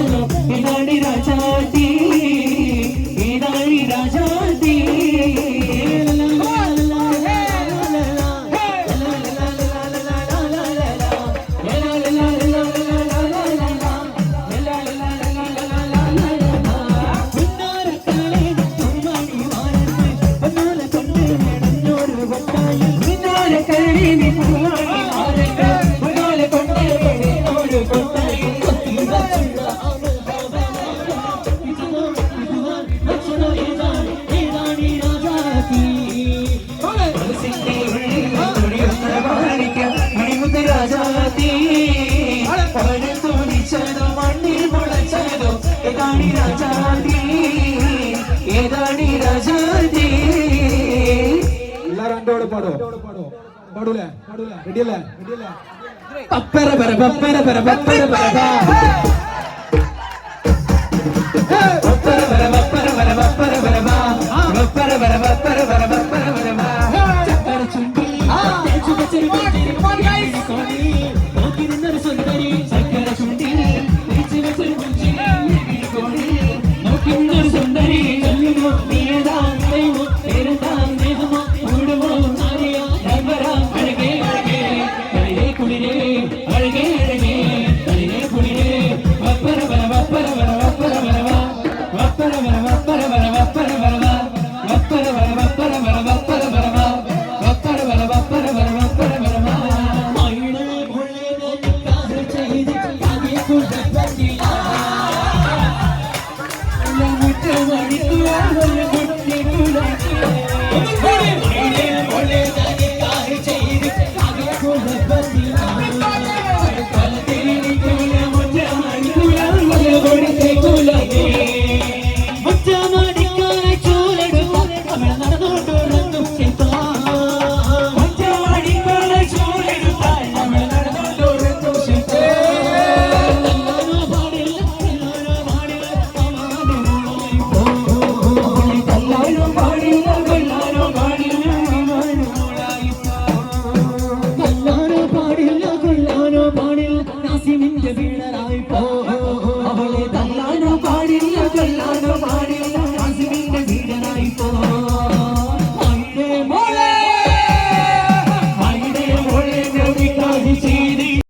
You know. எல்லாரும் அண்டோட பாடும் பாடுவோம் பாடுல பாடுல ரெடியில ரெடியில பப்பர பர பப்பர பர பப்பர பர